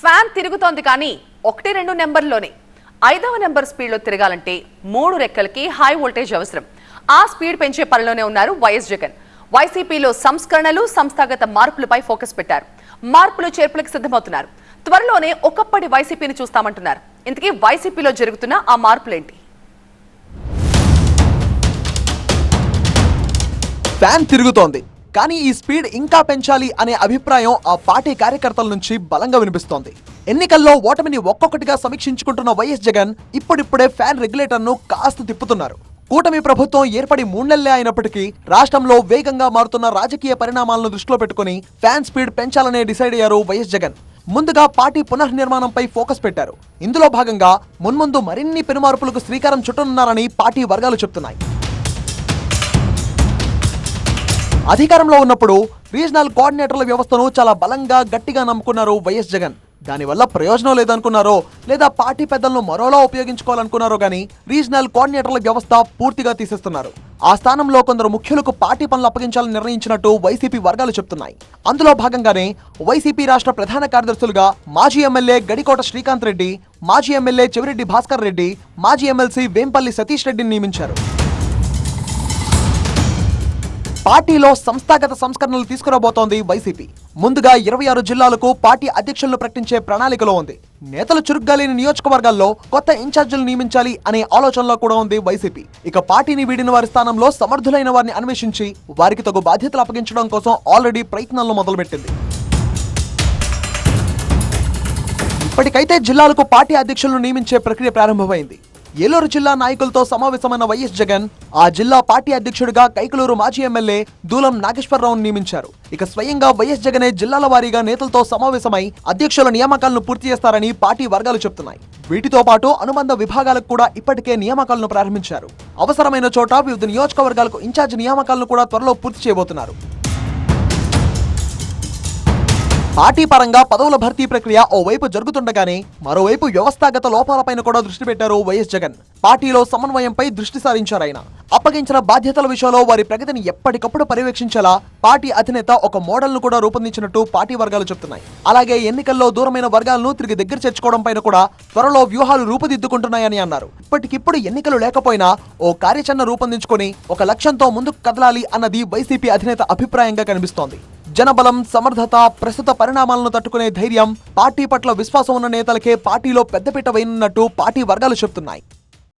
Fan తిరుగుతోంది కానీ ఒకటి రెండు నెంబర్లోనే. ఐదవ నెంబర్ స్పీడ్లో తిరగాలంటే మూడు రెక్కలకి హై వోల్టేజ్ అవసరం. ఆ స్పీడ్ పెంచే పనిలోనే ఉన్నారు వైఎస్ జగన్. వైసీపీలో సంస్కరణలు సంస్థాగత మార్పులపై ఫోకస్ పెట్టారు. మార్పులు చేర్పులకు సిద్ధమవుతున్నారు. త్వరలోనే ఒకప్పటి వైసీపీని చూస్తామంటున్నారు. ఇంతకీ వైసీపీలో జరుగుతున్న ఆ మార్పులేంటి? ఫ్యాన్ తిరుగుతోంది. కానీ ఈ స్పీడ్ ఇంకా పెంచాలి అనే అభిప్రాయం ఆ పార్టీ కార్యకర్తల నుంచి బలంగా వినిపిస్తోంది. ఎన్నికల్లో ఓటమిని ఒక్కొక్కటిగా సమీక్షించుకుంటున్న వైఎస్ జగన్ ఇప్పుడిప్పుడే ఫ్యాన్ రెగ్యులేటర్ను కాస్త తిప్పుతున్నారు. కూటమి ప్రభుత్వం ఏర్పడి మూడెళ్ళే అయినప్పటికీ రాష్ట్రంలో వేగంగా మారుతున్న రాజకీయ పరిణామాలను దృష్టిలో పెట్టుకుని ఫ్యాన్ స్పీడ్ పెంచాలనే డిసైడ్ అయ్యారు వైఎస్ జగన్. ముందుగా పార్టీ పునర్నిర్మాణంపై ఫోకస్ పెట్టారు. ఇందులో భాగంగా మున్ముందు మరిన్ని పెనుమార్పులకు శ్రీకారం చుట్టనున్నారని పార్టీ వర్గాలు చెప్తున్నాయి. అధికారంలో ఉన్నప్పుడు రీజనల్ కోఆర్డినేటర్ల వ్యవస్థను చాలా బలంగా గట్టిగా నమ్ముకున్నారు వైఎస్ జగన్. దానివల్ల ప్రయోజనం లేదనుకున్నారో లేదా పార్టీ పెద్దలను మరోలా ఉపయోగించుకోవాలనుకున్నారో గానీ రీజనల్ కోఆర్డినేటర్ల వ్యవస్థ పూర్తిగా తీసేస్తున్నారు. ఆ స్థానంలో కొందరు ముఖ్యులకు పార్టీ పనులు అప్పగించాలని నిర్ణయించినట్టు వైసీపీ వర్గాలు చెప్తున్నాయి. అందులో భాగంగానే వైసీపీ రాష్ట్ర ప్రధాన కార్యదర్శులుగా మాజీ ఎమ్మెల్యే గడికోట శ్రీకాంత్ రెడ్డి మాజీ ఎమ్మెల్యే చెవిరెడ్డి భాస్కర్ రెడ్డి మాజీ ఎమ్మెల్సీ వేంపల్లి సతీష్ రెడ్డిని నియమించారు. పార్టీలో సంస్థాగత సంస్కరణలు తీసుకురాబోతోంది వైసీపీ. ముందుగా ఇరవై ఆరు జిల్లాలకు పార్టీ అధ్యక్షులను ప్రకటించే ప్రణాళికలో ఉంది. నేతలు చురుగ్గా లేని నియోజకవర్గాల్లో కొత్త ఇన్ఛార్జీలు నియమించాలి అనే ఆలోచనలో కూడా ఉంది వైసీపీ. ఇక పార్టీని వీడిన వారి స్థానంలో సమర్థులైన వారిని అన్వేషించి వారికి తగు బాధ్యతలు అప్పగించడం కోసం ఆల్రెడీ ప్రయత్నాలను మొదలుపెట్టింది. ఇప్పటికైతే జిల్లాలకు పార్టీ అధ్యక్షులను నియమించే ప్రక్రియ ప్రారంభమైంది. ఏలూరు జిల్లా నాయకులతో సమావేశమైన వైఎస్ జగన్ ఆ జిల్లా పార్టీ అధ్యక్షుడిగా కైకలూరు మాజీ ఎమ్మెల్యే దూలం నాగేశ్వరరావును నియమించారు. ఇక స్వయంగా వైఎస్ జగనే జిల్లాల వారీగా నేతలతో సమావేశమై అధ్యక్షుల నియామకాలను పూర్తి చేస్తారని పార్టీ వర్గాలు చెబుతున్నాయి వీటితో పాటు అనుబంధ విభాగాలకు కూడా ఇప్పటికే నియామకాలను ప్రారంభించారు. అవసరమైన చోట వివిధ నియోజకవర్గాలకు ఇన్ఛార్జ్ నియామకాలను కూడా త్వరలో పూర్తి చేయబోతున్నారు. పార్టీ పరంగా పదవుల భర్తీ ప్రక్రియ ఓవైపు జరుగుతుండగానే మరోవైపు వ్యవస్థాగత లోపాలపైన కూడా దృష్టి పెట్టారు వైఎస్ జగన్. పార్టీలో సమన్వయంపై దృష్టి సారించారు ఆయన. అప్పగించిన బాధ్యతల విషయంలో వారి ప్రగతిని ఎప్పటికప్పుడు పర్యవేక్షించేలా పార్టీ అధినేత ఒక మోడల్ను కూడా రూపొందించినట్టు పార్టీ వర్గాలు చెప్తున్నాయి. అలాగే ఎన్నికల్లో దూరమైన వర్గాలను తిరిగి దగ్గర చేర్చుకోవడం పైన కూడా త్వరలో వ్యూహాలు రూపుదిద్దుకుంటున్నాయని అన్నారు. ఇప్పటికిప్పుడు ఎన్నికలు లేకపోయినా ఓ కార్యాచరణ రూపొందించుకొని ఒక లక్ష్యంతో ముందుకు కదలాలి అన్నది వైసీపీ అధినేత అభిప్రాయంగా కనిపిస్తోంది. జనబలం సమర్థత ప్రస్తుత పరిణామాలను తట్టుకునే ధైర్యం పార్టీ పట్ల విశ్వాసం ఉన్న నేతలకే పార్టీలో పెద్దపీట వేయనున్నట్టు పార్టీ వర్గాలు చెబుతున్నాయి.